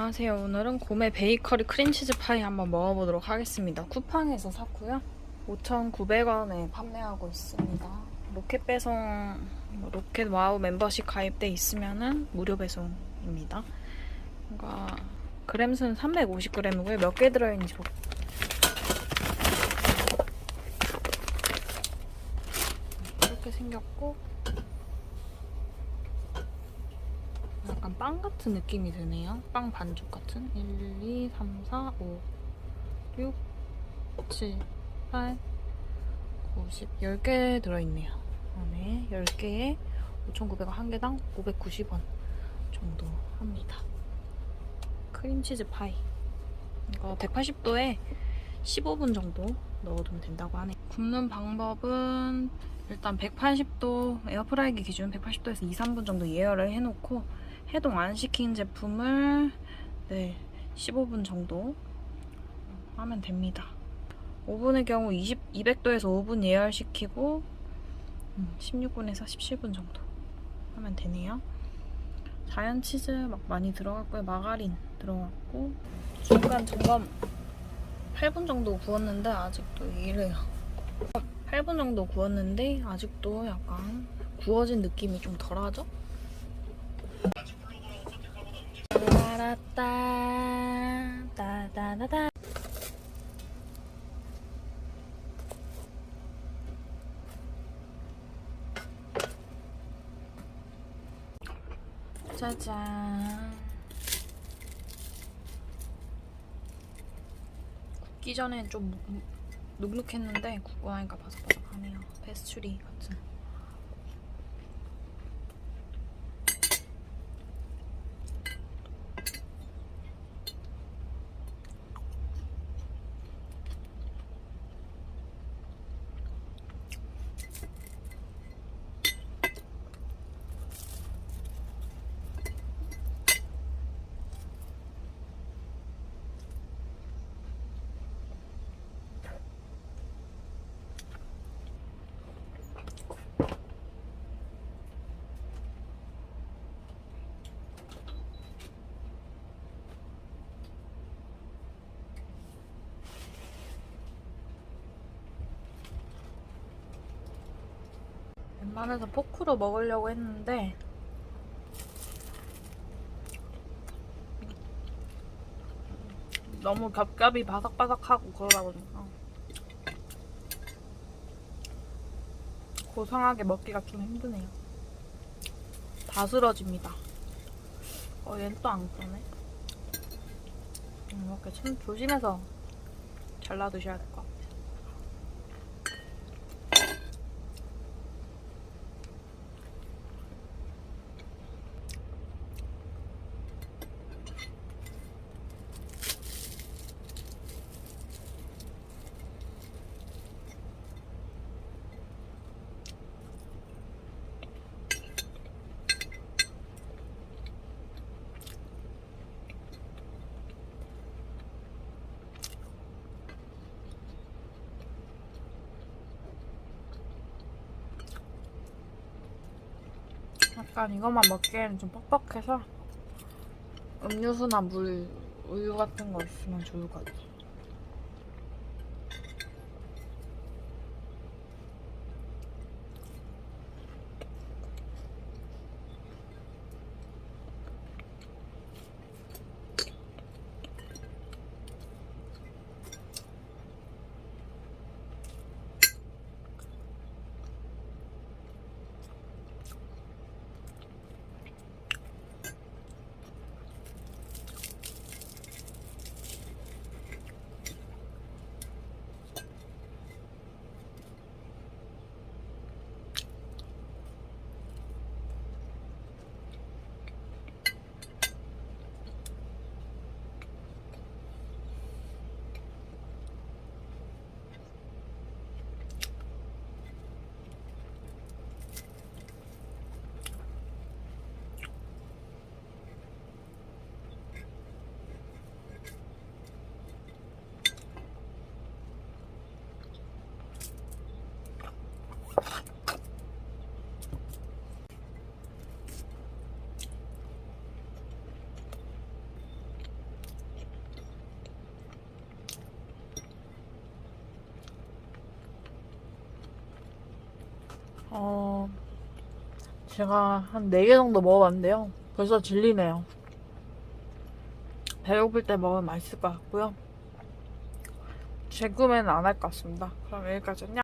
안녕하세요. 오늘은 고메 베이커리 크림치즈 파이 한번 먹어보도록 하겠습니다. 쿠팡에서 샀고요. 5,900원에 판매하고 있습니다. 로켓 배송, 뭐 로켓 와우 멤버십 가입돼 있으면은 무료 배송입니다. 뭔가 그램수는 350g이고요. 몇 개 들어있는지 볼 이렇게 생겼고 약간 빵 같은 느낌이 드네요. 빵 반죽 같은. 1, 2, 3, 4, 5, 6, 7, 8, 9, 10. 10개 들어있네요. 안에 10개에 5,900원 한 개당 590원 정도 합니다. 크림치즈 파이. 이거 180도에 15분 정도 넣어두면 된다고 하네요. 굽는 방법은 일단 180도 에어프라이기 기준 180도에서 2, 3분 정도 예열을 해놓고 해동 안 시킨 제품을 네 15분 정도 하면 됩니다. 오븐의 경우 20, 200도에서 5분 예열시키고 음, 16분에서 17분 정도 하면 되네요. 자연 치즈 막 많이 들어갔고요. 마가린 들어갔고 중간 점검 8분 정도 구웠는데 아직도 이래요. 8분 정도 구웠는데 아직도 약간 구워진 느낌이 좀 덜하죠? 따라따 따다다다. 짜잔. 굽기 전엔 좀 묵- 눅눅했는데 굽고 나니까 바삭바삭하네요. 페스츄리 같은 웬만해서 포크로 먹으려고 했는데 너무 겹겹이 바삭바삭하고 그러다 보니까 고상하게 먹기가 좀 힘드네요. 바스러집니다. 어, 얘는 또 안 그러네. 음, 이렇게 참 조심해서 잘라두셔야 될 것 같아요. 약간 이것만 먹기에는 좀 뻑뻑해서 음료수나 물, 우유 같은 거 있으면 좋을 것 같아요. 어, 제가 한 4개 정도 먹어봤는데요. 벌써 질리네요. 배고플 때 먹으면 맛있을 것 같고요. 재구매는 안 할 것 같습니다. 그럼 여기까지 안녕.